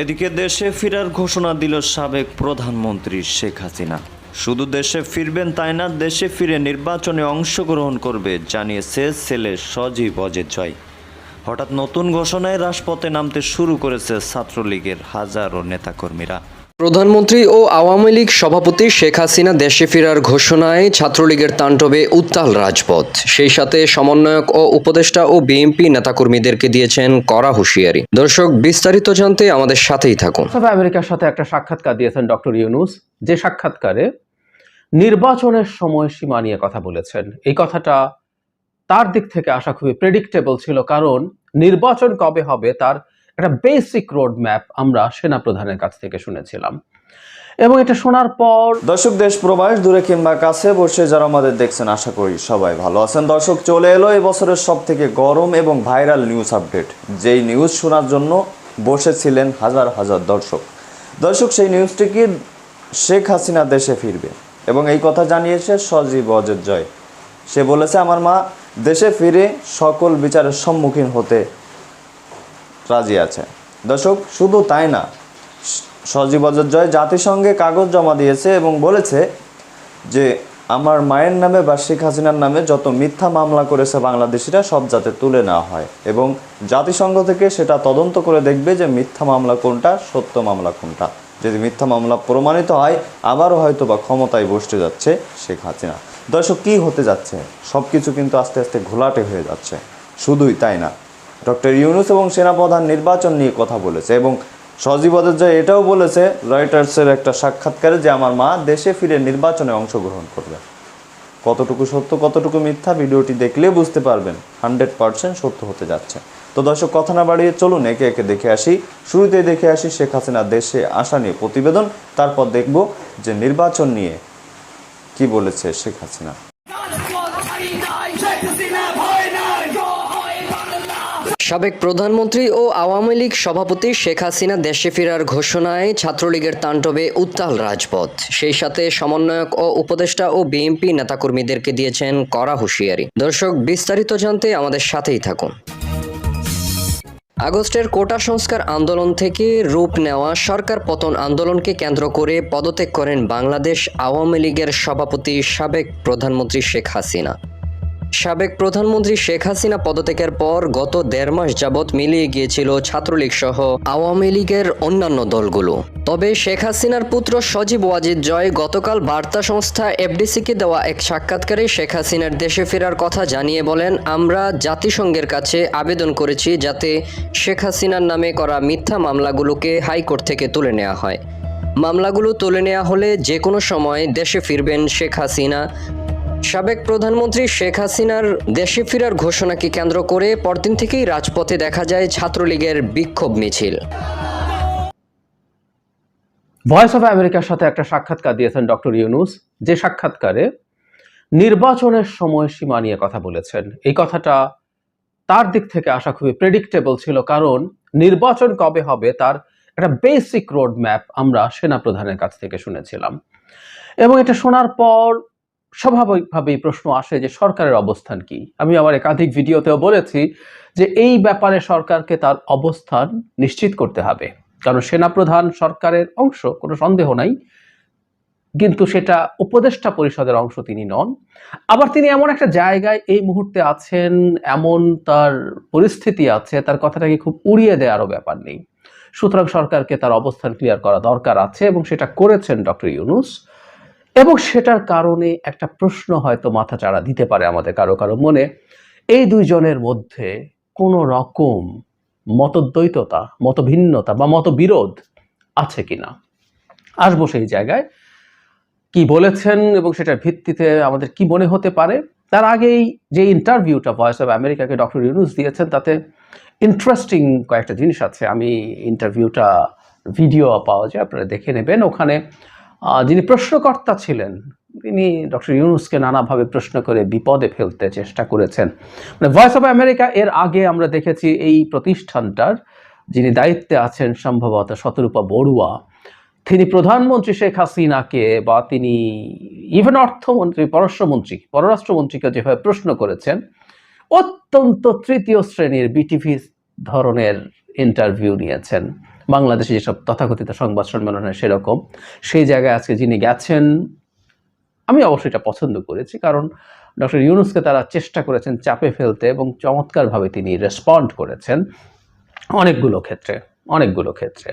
এদিকে দেশে ফেরার ঘোষণা দিল সাবেক প্রধানমন্ত্রী শেখ হাসিনা। শুধু দেশে ফিরবেন তাই না, দেশে ফিরে নির্বাচনে অংশগ্রহণ করবে জানিয়েছে ছেলে সজীব অজিত জয়। হঠাৎ নতুন ঘোষণায় রাজপথে নামতে শুরু করেছে ছাত্রলীগের হাজারো নেতাকর্মীরা। প্রধানমন্ত্রী ও আওয়ামী লীগ সভাপতি শেখ হাসিনা দেশে ফেরার ঘোষণায় ছাত্রলীগের তাণ্ডবে উত্তাল রাজপথ। সেই সাথে সমন্বয়ক ও উপদেষ্টা ও বিএনপি নেতাকর্মীদেরকে দিয়েছেন কড়া হুঁশিয়ারি। দর্শক, বিস্তারিত জানতে আমাদের সাথেই থাকুন। আমেরিকার সাথে একটা সাক্ষাৎকার দিয়েছেন ডক্টর ইউনুস। যে সাক্ষাৎকারে নির্বাচনের সময়সীমা নিয়ে কথা বলেছেন। এই কথাটা তার দিক থেকে আসা খুবই প্রেডিক্টেবল ছিল, কারণ নির্বাচন কবে হবে, তার একটা বেসিক রোড ম্যাপ আমরা সেনা প্রধানের কাছ থেকে শুনেছিলাম। এবং এটা শোনার পর দর্শক, দেশ প্রবাস দূরে কিংবা কাছে বসে যারা আমাদের দেখছেন, আশা করি সবাই ভালো আছেন। দর্শক, চলে এলো এই বছরের সব থেকে গরম এবং ভাইরাল নিউজ আপডেট যেই নিউজ শোনার জন্য বসেছিলেন হাজার হাজার দর্শক। দর্শক, সেই নিউজটি কি শেখ হাসিনা দেশে ফিরবে? এবং এই কথা জানিয়েছে সজীব অজের জয় সে বলেছে, আমার মা দেশে ফিরে সকল বিচারের সম্মুখীন হতে রাজি আছে। দর্শক, শুধু তাই না সজীব জয় জাতিসংঘে কাগজ জমা দিয়েছে এবং বলেছে যে, আমার মায়ের নামে বা শেখ হাসিনার নামে যত মিথ্যা মামলা করেছে বাংলাদেশিরা, সব যাতে তুলে নেওয়া হয়। এবং জাতিসংঘ থেকে সেটা তদন্ত করে দেখবে যে, মিথ্যা মামলা কোনটা, সত্য মামলা কোনটা। যদি মিথ্যা মামলা প্রমাণিত হয়, আবারও হয়তো বা ক্ষমতায় বসতে যাচ্ছে শেখ হাসিনা। দর্শক, কী হতে যাচ্ছে? সব কিছু কিন্তু আস্তে আস্তে ঘোলাটে হয়ে যাচ্ছে। শুধুই তাই না। ডক্টর ইউনুস এবং সেনাপ্রধান নির্বাচন নিয়ে কথা বলেছে এবং সজীব জয় এটাও বলেছে, রয়টার্সের একটা সাক্ষাৎকারে যে আমার মা দেশে ফিরে নির্বাচনে অংশগ্রহণ করবে। কতটুকু সত্য, কতটুকু মিথ্যা ভিডিওটি দেখলে বুঝতে পারবেন। হান্ড্রেড পার্সেন্ট সত্য হতে যাচ্ছে। তো দর্শক, কথা না বাড়িয়ে চলুন, একে একে দেখে আসি। শুরুতেই দেখে আসি শেখ হাসিনা দেশে আসা নিয়ে প্রতিবেদন। তারপর দেখব যে নির্বাচন নিয়ে কি বলেছে শেখ হাসিনা। সাবেক প্রধানমন্ত্রী ও আওয়ামী লীগ সভাপতি শেখ হাসিনা দেশে ফেরার ঘোষণায় ছাত্রলীগের তাণ্ডবে উত্তাল রাজপথ। সেই সাথে সমন্বয়ক ও উপদেষ্টা ও বিএনপি নেতাকর্মীদেরকে দিয়েছেন কড়া হুঁশিয়ারি। দর্শক, বিস্তারিত জানতে আমাদের সাথেই থাকুন। আগস্টের কোটা সংস্কার আন্দোলন থেকে রূপ নেওয়া সরকার পতন আন্দোলনকে কেন্দ্র করে পদত্যাগ করেন বাংলাদেশ আওয়ামী লীগের সভাপতি সাবেক প্রধানমন্ত্রী শেখ হাসিনা। সাবেক প্রধানমন্ত্রী শেখ হাসিনা পদত্যাগের পর গত দেড় মাস যাবৎ মিলিয়ে গিয়েছিল ছাত্রলীগ সহ আওয়ামী লীগের অন্যান্য দলগুলো। তবে শেখ হাসিনার পুত্র সজীব ওয়াজিদ জয় গতকাল বার্তা সংস্থা এফডিসিকে দেওয়া এক সাক্ষাৎকারে শেখ হাসিনার দেশে ফেরার কথা জানিয়ে বলেন, আমরা জাতিসংঘের কাছে আবেদন করেছি যাতে শেখ হাসিনার নামে করা মিথ্যা মামলাগুলোকে হাইকোর্ট থেকে তুলে নেওয়া হয়। মামলাগুলো তুলে নেওয়া হলে যে কোনো সময় দেশে ফিরবেন শেখ হাসিনা। সাবেক প্রধানমন্ত্রী শেখ হাসিনার দেশে ফেরার ঘোষণাকে কেন্দ্র করে পরদিন থেকেই রাজপথে দেখা যায় ছাত্রলীগের বিক্ষোভ মিছিল। ভয়েস অফ আমেরিকার সাথে একটা সাক্ষাৎকার দিয়েছেন ডক্টর ইউনুস। যে সাক্ষাৎকারে নির্বাচনের সময়সীমা নিয়ে কথা বলেছেন। এই কথাটা তার দিক থেকে আসা খুবই প্রেডিক্টেবল ছিল, কারণ নির্বাচন কবে হবে তার একটা বেসিক রোড ম্যাপ আমরা সেনা প্রধানের কাছ থেকে শুনেছিলাম। এবং এটা শোনার পর স্বাভাবিকভাবেই প্রশ্ন আসে যে সরকারের অবস্থান কি? আমি আমার একাধিক ভিডিওতেও বলেছি যে এই ব্যাপারে সরকারকে তার অবস্থান নিশ্চিত করতে হবে। কারণ সেনাপ্রধান সরকারের অংশ, কোনো সন্দেহ নাই। কিন্তু সেটা উপদেষ্টা পরিষদের অংশ তিনি নন। আবার তিনি এমন একটা জায়গায় এই মুহূর্তে আছেন, এমন তার পরিস্থিতি আছে, তার কথাটাকে খুব উড়িয়ে দেওয়ারও ব্যাপার নেই। সুতরাং সরকারকে তার অবস্থান ক্লিয়ার করা দরকার আছে এবং সেটা করেছেন ডক্টর ইউনুস। এবং সেটার কারণে একটা প্রশ্ন হয়তো মাথা চাড়া দিতে পারে আমাদের কারও কারও মনে, এই দুইজনের মধ্যে কোনো রকম মতদ্বৈততা, মতভিন্নতা বা মতবিরোধ আছে কিনা? আসব সেই জায়গায়। কি বলেছেন এবং সেটার ভিত্তিতে আমাদের কি মনে হতে পারে? তার আগেই যে ইন্টারভিউটা ভয়েস অফ আমেরিকাকে ডক্টর ইউনুস দিয়েছেন, তাতে ইন্টারেস্টিং কয়েকটা জিনিস আছে। আমি ইন্টারভিউটা, ভিডিও পাওয়া যায়, আপনারা দেখে নেবেন। ওখানে যিনি প্রশ্নকর্তা ছিলেন, তিনি ডক্টর ইউনুসকে নানাভাবে প্রশ্ন করে বিপদে ফেলতে চেষ্টা করেছেন। মানে ভয়েস অফ আমেরিকা এর আগে আমরা দেখেছি এই প্রতিষ্ঠানটার, যিনি দায়িত্বে আছেন সম্ভবত শতরূপা বড়ুয়া, তিনি প্রধানমন্ত্রী শেখ হাসিনাকে বা তিনি ইভেন অর্থমন্ত্রী, পররাষ্ট্রমন্ত্রী, পররাষ্ট্রমন্ত্রীকে যেভাবে প্রশ্ন করেছেন, অত্যন্ত তৃতীয় শ্রেণির বিটিভি ধরনের ইন্টারভিউ নিয়েছেন। বাংলাদেশে যেসব তথাকথিত সংবাদ সম্মেলন হয় সেরকম, সেই জায়গায় আজকে যিনি গেছেন, আমি অবশ্যই এটা পছন্দ করেছি কারণ ডক্টর ইউনুসকে তারা চেষ্টা করেছেন চাপে ফেলতে এবং চমৎকারভাবে তিনি রেসপন্ড করেছেন অনেকগুলো ক্ষেত্রে অনেকগুলো ক্ষেত্রে।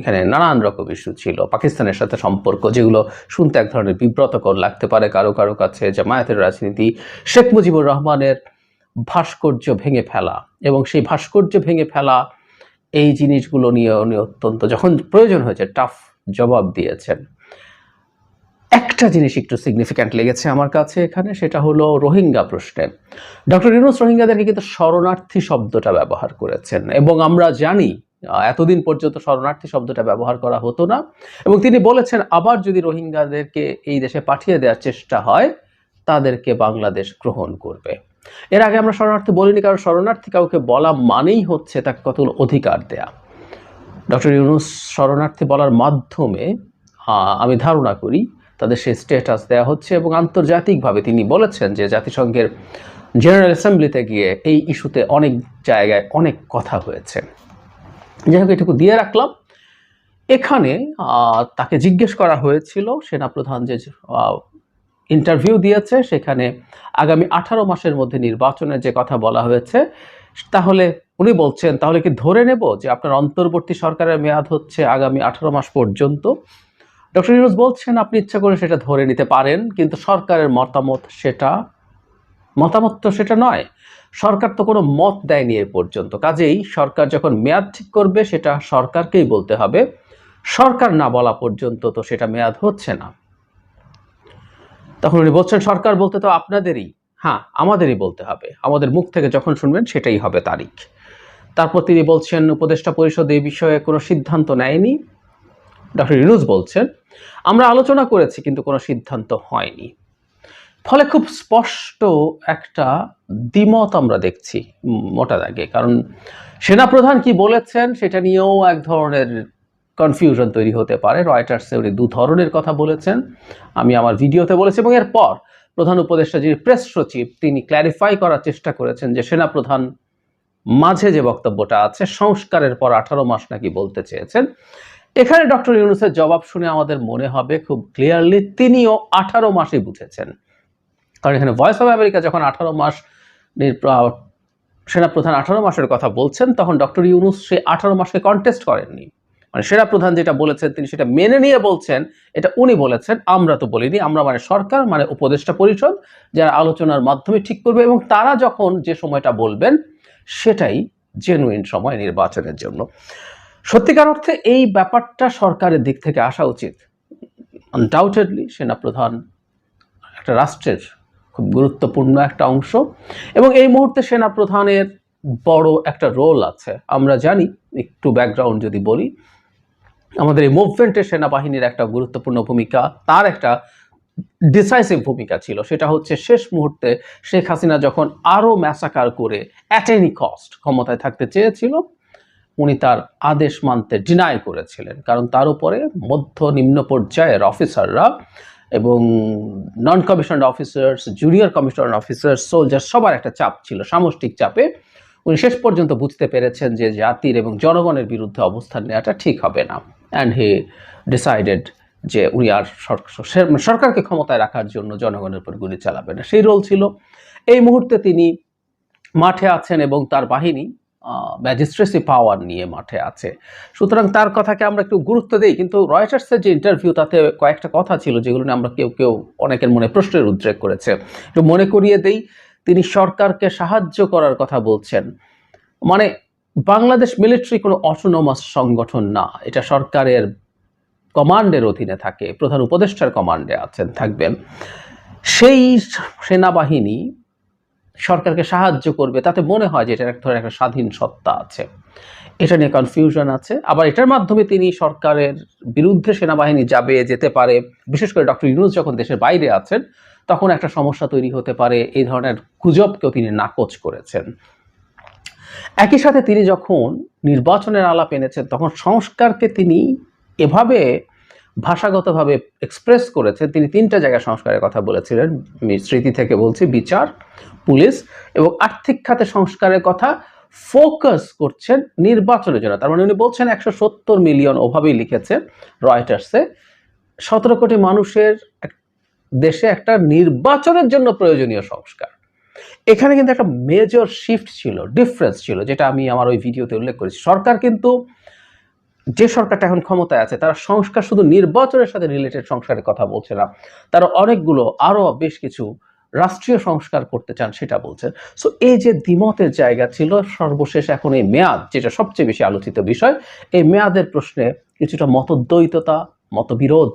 এখানে নানান রকম ইস্যু ছিল, পাকিস্তানের সাথে সম্পর্ক যেগুলো শুনতে এক ধরনের বিব্রতকর লাগতে পারে কারও কারও কাছে, জামায়াতের রাজনীতি, শেখ মুজিবুর রহমানের ভাস্কর্য ভেঙে ফেলা এবং সেই ভাস্কর্য ভেঙে ফেলা এই জিনিসগুলো নিয়ে উনি অত্যন্ত যখন প্রয়োজন হয়েছে টাফ জবাব দিয়েছেন। একটা জিনিস একটু সিগনিফিক্যান্ট লেগেছে আমার কাছে এখানে, সেটা হলো রোহিঙ্গা প্রশ্নে। ডক্টর ইউনুস রোহিঙ্গাদেরকে কিন্তু শরণার্থী শব্দটা ব্যবহার করেছেন এবং আমরা জানি, এতদিন পর্যন্ত শরণার্থী শব্দটা ব্যবহার করা হতো না এবং তিনি বলেছেন, আবার যদি রোহিঙ্গাদেরকে এই দেশে পাঠিয়ে দেওয়ার চেষ্টা হয়, তাদেরকে বাংলাদেশ গ্রহণ করবে। এর আগে আমরা শরণার্থী বলিনি, কারণ শরণার্থী কাউকে বলা মানেই হচ্ছে তাকে কতগুলো অধিকার দেয়া। ডক্টর ইউনুস শরণার্থী বলার মাধ্যমে আমি ধারণা করি তাদের সেই স্ট্যাটাস দেওয়া হচ্ছে এবং আন্তর্জাতিকভাবে তিনি বলেছেন যে জাতিসংঘের জেনারেল অ্যাসেম্বলিতে গিয়ে এই ইস্যুতে অনেক জায়গায় অনেক কথা হয়েছে। যাই হোক, এটুকু দিয়ে রাখলাম। এখানে তাকে জিজ্ঞেস করা হয়েছিল সেনাপ্রধান যে ইন্টারভিউ দিয়েছে, সেখানে আগামী আঠারো মাসের মধ্যে নির্বাচনের যে কথা বলা হয়েছে, তাহলে উনি বলছেন, তাহলে কি ধরে নেব যে আপনার অন্তর্বর্তী সরকারের মেয়াদ হচ্ছে আগামী আঠারো মাস পর্যন্ত? ডক্টর ইউনুস বলছেন, আপনি ইচ্ছা করে সেটা ধরে নিতে পারেন, কিন্তু সরকারের মতামত সেটা, মতামত তো সেটা নয়। সরকার তো কোনো মত দেয়নি এ পর্যন্ত। কাজেই সরকার যখন মেয়াদ ঠিক করবে, সেটা সরকারকেই বলতে হবে। সরকার না বলা পর্যন্ত তো সেটা মেয়াদ হচ্ছে না। তখন উনি বলছেন, সরকার বলতে তো আপনাদেরই। হ্যাঁ আমাদেরই বলতে হবে। আমাদের মুখ থেকে যখন শুনবেন, সেটাই হবে তারিখ। তারপর তিনি বলছেন, উপদেষ্টা পরিষদ এই বিষয়ে কোনো সিদ্ধান্ত নেয়নি। ডক্টর ইউনুস বলছেন, আমরা আলোচনা করেছি, কিন্তু কোনো সিদ্ধান্ত হয়নি। ফলে খুব স্পষ্ট একটা দ্বিমত আমরা দেখছি মোটা দাগে। কারণ সেনাপ্রধান কি বলেছেন, সেটা নিয়েও এক ধরনের কনফিউশন তৈরি হতে পারে। রয়টার্সে উনি দু ধরনের কথা বলেছেন। আমি আমার ভিডিওতে বলেছি এবং এরপর প্রধান উপদেষ্টা যিনি প্রেস সচিব, তিনি ক্ল্যারিফাই করার চেষ্টা করেছেন যে সেনাপ্রধান মাঝে যে বক্তব্যটা আছে, সংস্কারের পর আঠারো মাস নাকি বলতে চেয়েছেন। এখানে ডক্টর ইউনুসের জবাব শুনে আমাদের মনে হবে খুব ক্লিয়ারলি তিনিও আঠারো মাসই বুঝেছেন। কারণ এখানে ভয়েস অফ আমেরিকা যখন আঠারো মাস সেনাপ্রধান আঠারো মাসের কথা বলছেন, তখন ডক্টর ইউনুস সেই আঠারো মাসকে কন্টেস্ট করেননি। মানে সেনাপ্রধান যেটা বলেছেন, তিনি সেটা মেনে নিয়ে বলছেন, এটা উনি বলেছেন, আমরা তো বলিনি, আমরা মানে সরকার মানে উপদেষ্টা পরিষদ, যারা আলোচনার মাধ্যমে ঠিক করবে এবং তারা যখন যে সময়টা বলবেন, সেটাই জেনুইন সময় নির্বাচনের জন্য। সত্যিকার অর্থে এই ব্যাপারটা সরকারের দিক থেকে আসা উচিত। আনডাউটেডলি সেনাপ্রধান একটা রাষ্ট্রের খুব গুরুত্বপূর্ণ একটা অংশ এবং এই মুহূর্তে সেনাপ্রধানের বড় একটা রোল আছে। আমরা জানি, একটু ব্যাকগ্রাউন্ড যদি বলি আমাদের এই মুভমেন্টে সেনাবাহিনীর একটা গুরুত্বপূর্ণ ভূমিকা, তার একটা ডিসাইসিভ ভূমিকা ছিল। সেটা হচ্ছে শেষ মুহূর্তে শেখ হাসিনা যখন আরও ম্যাসাকার করে অ্যাট এনি কস্ট ক্ষমতায় থাকতে চেয়েছিল, উনি তার আদেশ মানতে ডিনাই করেছিলেন। কারণ তার উপরে মধ্য নিম্ন পর্যায়ের অফিসাররা এবং non commissioner officers junior commissioner officers soldier সবার একটা চাপ ছিল, সামষ্টিক চাপে উনি শেষ পর্যন্ত বুঝতে পেরেছেন যে জাতির এবং জনগণের বিরুদ্ধে অবস্থান নেওয়াটা ঠিক হবে না। অ্যান্ড হি ডিসাইডেড যে উনি আর সর- সরকারকে ক্ষমতায় রাখার জন্য জনগণের উপর গুলি চালাবে না। সেই রোল ছিল। এই মুহূর্তে তিনি মাঠে আছেন এবং তার বাহিনী ম্যাজিস্ট্রেসি পাওয়ার নিয়ে মাঠে আছে। সুতরাং তার কথাকে আমরা একটু গুরুত্ব দিই, কিন্তু রয়টার্সের যে ইন্টারভিউ তাতে কয়েকটা কথা ছিল যেগুলো নিয়ে আমরা কেউ কেউ অনেকের মনে প্রশ্নের উদ্রেক করেছে। একটু মনে করিয়ে দেই তিনি সরকারকে সাহায্য করার কথা বলছেন। মানে বাংলাদেশ মিলিটারি কোনো অটোনোমাস সংগঠন না। এটা সরকারের কমান্ডের অধীনে থাকে, প্রধান উপদেষ্টার কমান্ডে আছেন, থাকবেন। সেই সেনাবাহিনী সরকারকে সাহায্য করবে, তাতে মনে হয় যে এটার এক ধরনের একটা স্বাধীন সত্তা আছে। এটা নিয়ে কনফিউশন আছে। আবার এটার মাধ্যমে তিনি সরকারের বিরুদ্ধে সেনাবাহিনী যাবে, যেতে পারে। বিশেষ করে ডক্টর ইউনুস যখন দেশের বাইরে আছেন তখন একটা সমস্যা তৈরি হতে পারে। এই ধরনের গুজবকেও তিনি নাকচ করেছেন। একই সাথে তিনি যখন নির্বাচনের আলাপ এনেছেন, তখন সংস্কারকে তিনি এভাবে ভাষাগতভাবে এক্সপ্রেস করেছেন। তিনি তিনটা জায়গায় সংস্কারের কথা বলেছিলেন। স্মৃতি থেকে বলছি, বিচার, পুলিশ এবং আর্থিক খাতে সংস্কারের কথা ফোকাস করছেন নির্বাচনের জন্য। তার মানে উনি বলছেন একশো সত্তর মিলিয়ন ওভাবেই লিখেছে রয়টার্সে। সতেরো কোটি মানুষের দেশে একটা নির্বাচনের জন্য প্রয়োজনীয় সংস্কার। এখানে কিন্তু একটা মেজর শিফট ছিল ডিফারেন্স ছিল, যেটা আমি আমার ওই ভিডিওতে উল্লেখ করেছি। সরকার কিন্তু যে সরকারটা এখন ক্ষমতায় আছে, তারা সংস্কার শুধু নির্বাচনের সাথে রিলেটেড সংস্কারের কথা বলছে না। তারা অনেকগুলো আরও বেশ কিছু রাষ্ট্রীয় সংস্কার করতে চান সেটা বলছেন সো এই যে দ্বিমতের জায়গা ছিল, সর্বশেষ এখন এই মেয়াদ, যেটা সবচেয়ে বেশি আলোচিত বিষয়, এই মেয়াদের প্রশ্নে কিছুটা মতদ্বৈততা, মতবিরোধ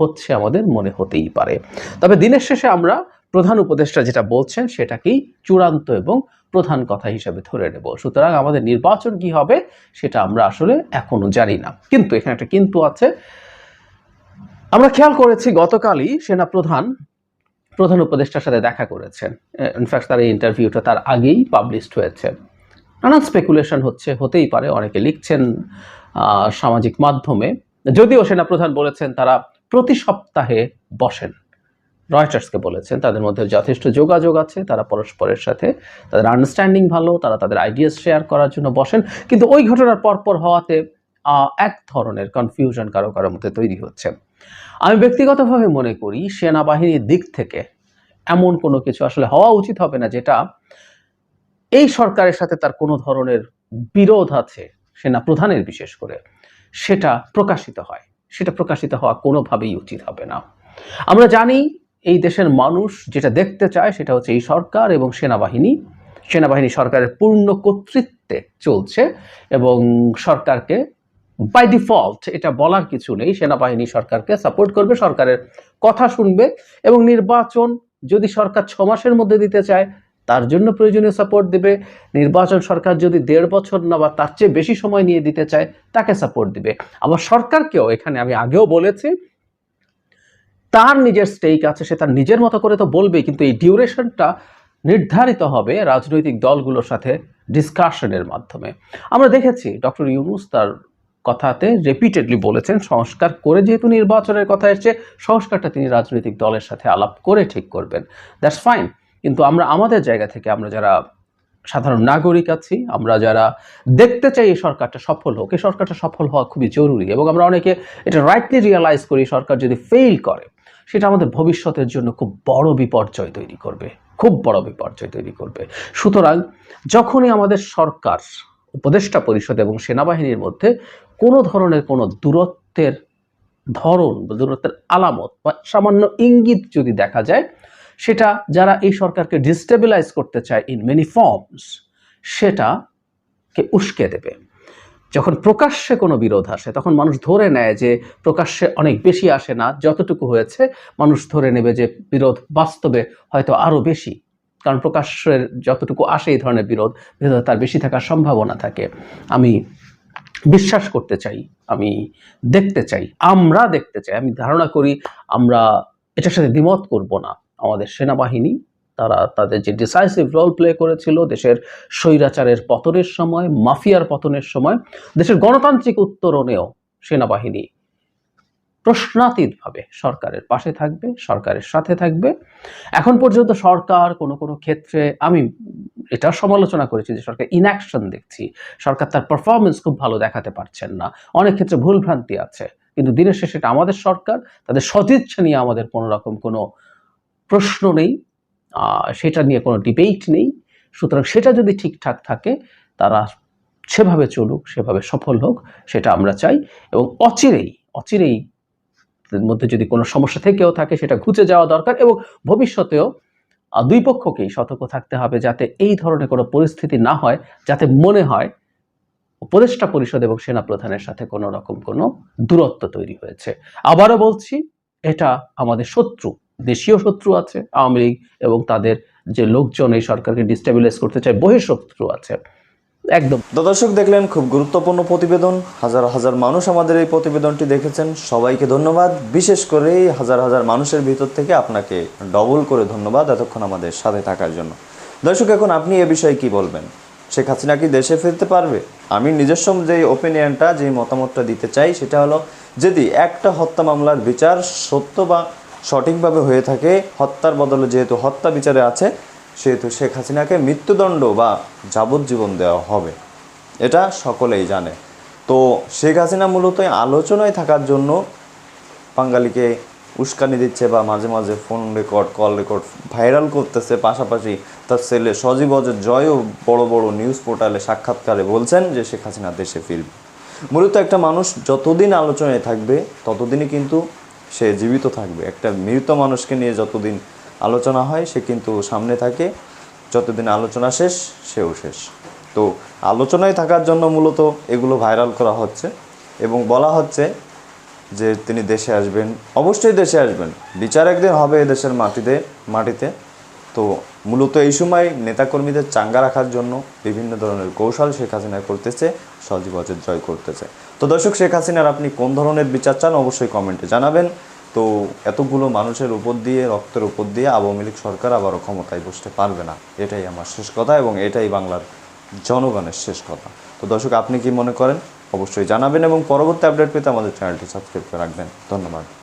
হচ্ছে আমাদের মনে হতেই পারে। তবে দিনের শেষে আমরা প্রধান উপদেষ্টা যেটা বলছেন সেটাকেই চূড়ান্ত এবং প্রধান কথা হিসেবে ধরে নেব। সুতরাং আমাদের নির্বাচন কি হবে সেটা আমরা আসলে এখনও জানি না। কিন্তু এখানে একটা কিন্তু আছে। আমরা খেয়াল করেছি গতকালই সেনা প্রধান প্রধান উপদেষ্টার সাথে দেখা করেছেন। ইনফ্যাক্ট তার এই ইন্টারভিউটা তার আগেই পাবলিশড হয়েছে। নানান স্পেকুলেশন হচ্ছে, হতেই পারে, অনেকে লিখছেন সামাজিক মাধ্যমে। যদিও সেনাপ্রধান বলেছেন তারা প্রতি সপ্তাহে বসেন। রয়টার্সকে বলেছেন, তাদের মধ্যে যথেষ্ট যোগাযোগ আছে, তারা পরস্পরের সাথে তাদের আন্ডারস্ট্যান্ডিং ভালো, তারা তাদের আইডিয়াস শেয়ার করার জন্য বসেন। কিন্তু ওই ঘটনার পরপর হওয়াতে এক ধরনের কনফিউশন কারও কারও মধ্যে তৈরি হচ্ছে। আমি ব্যক্তিগতভাবে মনে করি, সেনাবাহিনীর দিক থেকে এমন কোনো কিছু আসলে হওয়া উচিত হবে না, যেটা এই সরকারের সাথে তার কোনো ধরনের বিরোধ আছে সেনা প্রধানের বিশেষ করে, সেটা প্রকাশিত হয়। সেটা প্রকাশিত হওয়া কোনোভাবেই উচিত হবে না। আমরা জানি এই দেশের মানুষ যেটা দেখতে চায় সেটা হচ্ছে এই সরকার এবং সেনাবাহিনী। সেনাবাহিনী সরকারের পূর্ণ কর্তৃত্বে চলছে এবং সরকারকে বাই ডিফল্ট এটা বলার কিছু নেই, সেনাবাহিনী সরকারকে সাপোর্ট করবে, সরকারের কথা শুনবে এবং নির্বাচন যদি সরকার ছ মাসের মধ্যে দিতে চায় তার জন্য প্রয়োজনীয় সাপোর্ট দেবে। নির্বাচন সরকার যদি দেড় বছর না বা তার চেয়ে বেশি সময় নিয়ে দিতে চায়, তাকে সাপোর্ট দিবে। আবার সরকারকেও, এখানে আমি আগেও বলেছি, তার নিজের স্টেক আছে, সে তার নিজের মতো করে তো বলবেই, কিন্তু এই ডিউরেশনটা নির্ধারিত হবে রাজনৈতিক দলগুলোর সাথে ডিসকাশনের মাধ্যমে। আমরা দেখেছি ডক্টর ইউনুস তার কথাতে রিপিটেডলি বলেছেন, সংস্কার করে যেহেতু নির্বাচনের কথা এসছে, সংস্কারটা তিনি রাজনৈতিক দলের সাথে আলাপ করে ঠিক করবেন। দ্যাটস ফাইন কিন্তু আমরা আমাদের জায়গা থেকে আমরা যারা সাধারণ নাগরিক আছি, আমরা যারা দেখতে চাই এই সরকারটা সফল হোক, এই সরকারটা সফল হওয়া খুবই জরুরি এবং আমরা অনেকে এটা রাইটলি রিয়েলাইজ করি সরকার যদি ফেল করে, সেটা আমাদের ভবিষ্যতের জন্য খুব বড় বিপর্যয় তৈরি করবে, খুব বড় বিপর্যয় তৈরি করবে। সুতরাং যখনই আমাদের সরকার, উপদেষ্টা পরিষদ এবং সেনাবাহিনীর মধ্যে কোনো ধরনের কোনো দূরত্বের ধরন বা দূরত্বের আলামত বা সামান্য ইঙ্গিত যদি দেখা যায় সেটা যারা এই সরকারকে ডিস্টেবিলাইজ করতে চায় ইন মেনি ফর্মস সেটাকে উস্কে দেবে। যখন প্রকাশ্যে কোনো বিরোধ আসে, তখন মানুষ ধরে নেয় যে প্রকাশ্যে অনেক বেশি আসে না, যতটুকু হয়েছে, মানুষ ধরে নেবে যে বিরোধ বাস্তবে হয়তো আরও বেশি। কারণ প্রকাশ্যের যতটুকু আসে এই ধরনের বিরোধ বিরোধ তার বেশি থাকার সম্ভাবনা থাকে। আমি বিশ্বাস করতে চাই, আমি দেখতে চাই, আমরা দেখতে চাই, আমি ধারণা করি আমরা এটার সাথে দ্বিমত করব না। সেনাবাহিনী, তারা তাদের যে ডিসাইসিভ রোল প্লে করেছিল দেশের স্বৈরাচারের পতনের সময়, মাফিয়ার পতনের সময়, দেশের গণতান্ত্রিক উত্তরণেও সেনাবাহিনী প্রশ্নাতীতভাবে সরকারের পাশে থাকবে, সরকারের সাথে থাকবে। এখন পর্যন্ত সরকার কোনো কোনো ক্ষেত্রে, আমি এটা সমালোচনা করেছি যে সরকার ইনঅ্যাকশন দেখছি। সরকার তার পারফরমেন্স খুব ভালো দেখাতে পারছেন না। অনেক ক্ষেত্রে ভুলভ্রান্তি আছে। কিন্তু দিনের শেষে এটা আমাদের সরকার, তাদের সদিচ্ছা নিয়ে আমাদের কোনো রকম কোনো প্রশ্ন নেই সেটা নিয়ে কোনো ডিবেট নেই। সুতরাং সেটা যদি ঠিকঠাক থাকে, তারা সেভাবে চলুক, সেভাবে সফল হোক, সেটা আমরা চাই। এবং অচিরেই অচিরেই মধ্যে যদি কোনো সমস্যা থেকেও থাকে, সেটা ঘুচে যাওয়া দরকার এবং ভবিষ্যতেও দুই পক্ষকেই সতর্ক থাকতে হবে যাতে এই ধরনের কোনো পরিস্থিতি না হয়, যাতে মনে হয় উপদেষ্টা পরিষদ এবং সেনা প্রধানের সাথে কোনো রকম কোনো দূরত্ব তৈরি হয়েছে। আবারও বলছি, এটা আমাদের শত্রু। দেশীয় শত্রু আছে আওয়ামী লীগ এবং তাদের যে লোকজন এই সরকারকে ডিস্টেবিলাইজ করতে চায়, বহিঃশত্রু আছে। একদম। দর্শক, দেখলেন খুব গুরুত্বপূর্ণ প্রতিবেদন। হাজার হাজার মানুষ আমাদের এই প্রতিবেদনটি দেখেছেন। সবাইকে ধন্যবাদ। বিশেষ করে হাজার হাজার মানুষের ভিতর থেকে আপনাকে ডবল করে ধন্যবাদ এতক্ষণ আমাদের সাথে থাকার জন্য। দর্শক, এখন আপনি এ বিষয়ে কি বলবেন? শেখ হাসিনা কি দেশে ফিরতে পারবে? আমি নিজস্ব যে ওপিনিয়নটা যে মতামতটা দিতে চাই, সেটা হলো, যদি একটা হত্যা মামলার বিচার সত্য বা সঠিকভাবে হয়ে থাকে। হত্যার বদলে যেহেতু হত্যা বিচারে আছে, সেহেতু শেখ হাসিনাকে মৃত্যুদণ্ড বা যাবজ্জীবন দেওয়া হবে। এটা সকলেই জানে। তো শেখ হাসিনা মূলত আলোচনায় থাকার জন্য বাঙালিকে উস্কানি দিচ্ছে বা মাঝে মাঝে phone record call record viral করতেছে। পাশাপাশি তার ছেলে সজীব অজয় জয়ও বড় বড় নিউজ পোর্টালে সাক্ষাৎকারে বলছেন যে শেখ হাসিনা দেশে ফিরবে। মূলত একটা মানুষ যতদিন আলোচনায় থাকবে, ততদিনই কিন্তু সে জীবিত থাকবে। একটা মৃত মানুষকে নিয়ে যতদিন আলোচনা হয়, সে কিন্তু সামনে থাকে। যতদিন আলোচনা শেষ, সেও শেষ। তো আলোচনায় থাকার জন্য মূলত এগুলো ভাইরাল করা হচ্ছে এবং বলা হচ্ছে যে তিনি দেশে আসবেন। অবশ্যই দেশে আসবেন। বিচার একদিন হবে দেশের মাটিতে মাটিতে। তো মূলত এই সময় নেতাকর্মীদের চাঙ্গা রাখার জন্য বিভিন্ন ধরনের কৌশল শেখ হাসিনা করতেছে, সজীব জয় করতেছে। তো দর্শক, শেখ হাসিনার আপনি কোন ধরনের বিচার চান অবশ্যই কমেন্টে জানাবেন। তো এতগুলো মানুষের উপর দিয়ে, রক্তের উপর দিয়ে আওয়ামী লীগ সরকার আবারও ক্ষমতায় বসতে পারবে না। এটাই আমার শেষ কথা এবং এটাই বাংলার জনগণের শেষ কথা। তো দর্শক, আপনি কি মনে করেন? অবশ্যই জানাবেন এবং পরবর্তী আপডেট পেতে আমাদের চ্যানেলটি সাবস্ক্রাইব করে রাখবেন। ধন্যবাদ।